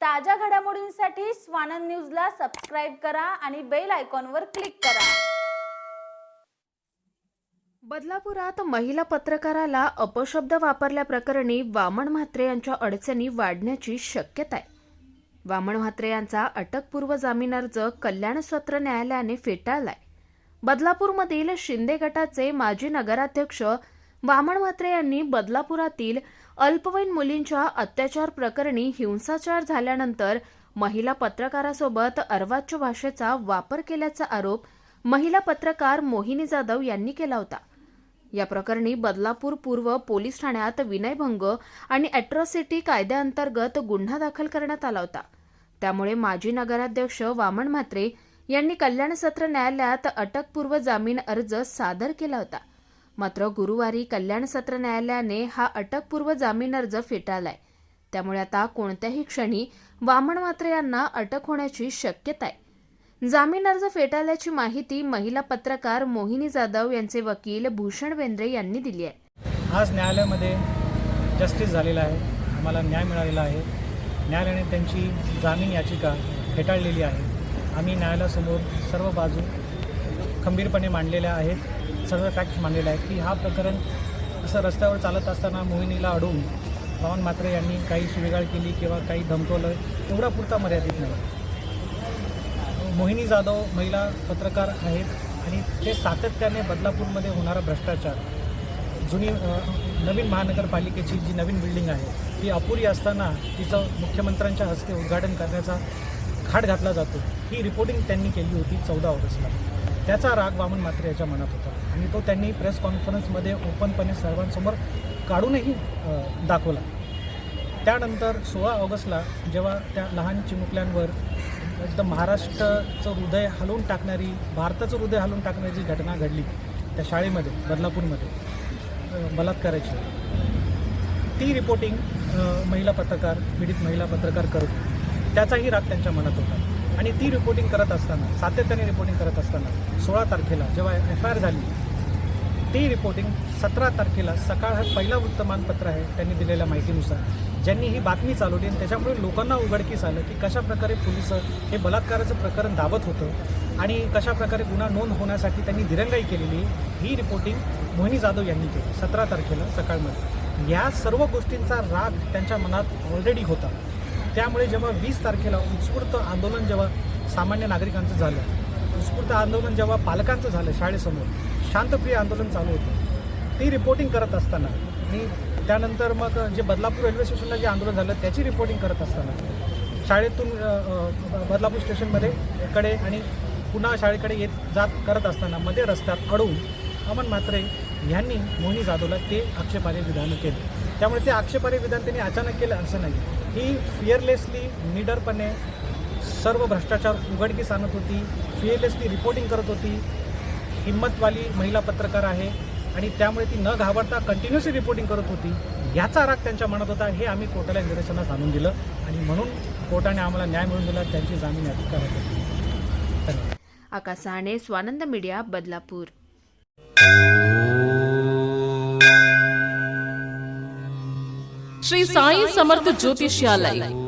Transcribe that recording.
ताज्या घडामोडींसाठी स्वानंद न्यूजला सबस्क्राईब करा आणि बेल आयकॉनवर क्लिक करा. बदलापुरात महिला पत्रकाराला अपशब्द वापरल्याप्रकरणी वामन म्हात्रे यांच्या अडचणी वाढण्याची शक्यता आहे वामन म्हात्रे यांचा अटकपूर्व जामीन अर्ज कल्याण सत्र न्यायालयाने फेटाळलाय. बदलापूरमधील शिंदे गटाचे माजी नगराध्यक्ष वामन म्हात्रे यांनी बदलापुरातील अल्पवयीन मुलींच्या अत्याचार प्रकरणी हिंसाचार झाल्यानंतर महिला पत्रकारासोबत अर्वाच्य भाषेचा वापर केल्याचा आरोप महिला पत्रकार मोहिनी जाधव यांनी केला होता. या प्रकरणी बदलापूर पूर्व पोलीस ठाण्यात विनयभंग आणि अॅट्रॉसिटी कायद्याअंतर्गत गुन्हा दाखल करण्यात आला होता. त्यामुळे माजी नगराध्यक्ष वामन म्हात्रे यांनी कल्याण सत्र न्यायालयात अटकपूर्व जामीन अर्ज सादर केला होता. मात्र गुरुवारी कल्याण सत्र न्यायालयाने हा अटकपूर्व जामीन अर्ज फेटाळलाय. त्यामुळे आता कोणत्याही क्षणी वामन मात्रे यांना अटक होण्याची शक्यता आहे जामीन अर्ज फेटाळल्याची माहिती महिला पत्रकार मोहिनी जाधव यांचे वकील भूषण बेंद्रे यांनी दिली आहे. आज न्यायालयामध्ये जस्टिस झालेला आहे. आम्हाला न्याय मिळालेला आहे. न्यायालयाने त्यांची जामीन याचिका फेटाळलेली आहे. आम्ही न्यायालयासमोर सर्व बाजू खंबीरपणे मांडलेल्या आहेत. सर्व फॅक्ट मांडलेले आहे की हा प्रकरण असं रस्त्यावर चालत असताना मोहिनीला अडवून पवन म्हात्रे यांनी काही शिवेगाळ केली किंवा काही धमकवलं एवढा पुरता मर्यादित नाही. मोहिनी जाधव महिला पत्रकार आहेत आणि ते सातत्याने बदलापूरमध्ये होणारा भ्रष्टाचार. जुनी नवीन महानगरपालिकेची जी नवीन बिल्डिंग आहे ती अपुरी असताना तिचं मुख्यमंत्र्यांच्या हस्ते उद्घाटन करण्याचा खाट घातला जातो. ही रिपोर्टिंग त्यांनी केली होती चौदा ऑगस्टला. त्याचा राग वामन मात्रे याच्या मनात होता. आणि तो त्यांनी प्रेस कॉन्फरन्समध्ये ओपनपणे सर्वांसमोर काढूनही दाखवला. त्यानंतर सोळा ऑगस्टला जेव्हा त्या लहान चिमुकल्यांवर एकदम महाराष्ट्राचं हृदय हलवून टाकणारी भारताचं हृदय हलवून टाकणारी जी घटना घडली त्या शाळेमध्ये बदलापूरमध्ये बलात्काराची ती रिपोर्टिंग महिला पत्रकार पीडित महिला पत्रकार करत त्याचाही राग त्यांच्या मनात होता. आणि ती रिपोर्टिंग करत असताना सातत्याने रिपोर्टिंग करत असताना सोळा तारखेला जेव्हा एफ आय आर झाली ती रिपोर्टिंग सतरा तारखेला सकाळ हा पहिला वृत्तमानपत्र आहे त्यांनी दिलेल्या माहितीनुसार. ज्यांनी ही बातमी चालवली आणि त्याच्यामुळे लोकांना उघडकीस आलं की कशा प्रकारे पोलीस हे बलात्काराचं प्रकरण दावत होतं आणि कशा प्रकारे गुन्हा नोंद होण्यासाठी त्यांनी दिरंगाई केलेली ही रिपोर्टिंग मोहिनी जाधव यांनी केली सतरा तारखेला सकाळमध्ये. या सर्व गोष्टींचा राग त्यांच्या मनात ऑलरेडी होता. त्यामुळे जेव्हा वीस तारखेला उत्स्फूर्त आंदोलन जेव्हा सामान्य नागरिकांचं झालं उत्स्फूर्त आंदोलन जेव्हा पालकांचं झालं शाळेसमोर शांतप्रिय आंदोलन चालू होतं. ती रिपोर्टिंग करत असताना मी त्यानंतर मग जे बदलापूर रेल्वे स्टेशनला जे आंदोलन झालं त्याची रिपोर्टिंग करत असताना शाळेतून बदलापूर स्टेशनमध्ये कडे आणि पुन्हा शाळेकडे येत जात करत असताना मध्ये रस्त्यात अडवून अमन म्हात्रे यांनी मोहिनी जाधवला ते आक्षेपार्ह विधान केले. त्यामुळे ते आक्षेपार्ह विधान त्यांनी अचानक केलं असं नाही. ही फिअरलेसली निडरपणे सर्व भ्रष्टाचार उघडकीस आणत होती. फिअरलेसली रिपोर्टिंग करत होती. हिंमतवाली महिला पत्रकार आहे आणि त्यामुळे ती न घाबरता कंटिन्युअसली रिपोर्टिंग करत होती. याचा राग त्यांच्या मनात होता. हे आम्ही कोर्टाला निदर्शनास आणून दिलं आणि म्हणून कोर्टाने आम्हाला न्याय मिळवून दिला. त्यांची जामीन याचिका धन्यवाद. Akash Sahane Swanand media Badlapur. Shri Sai Samarth Jyotishalaya.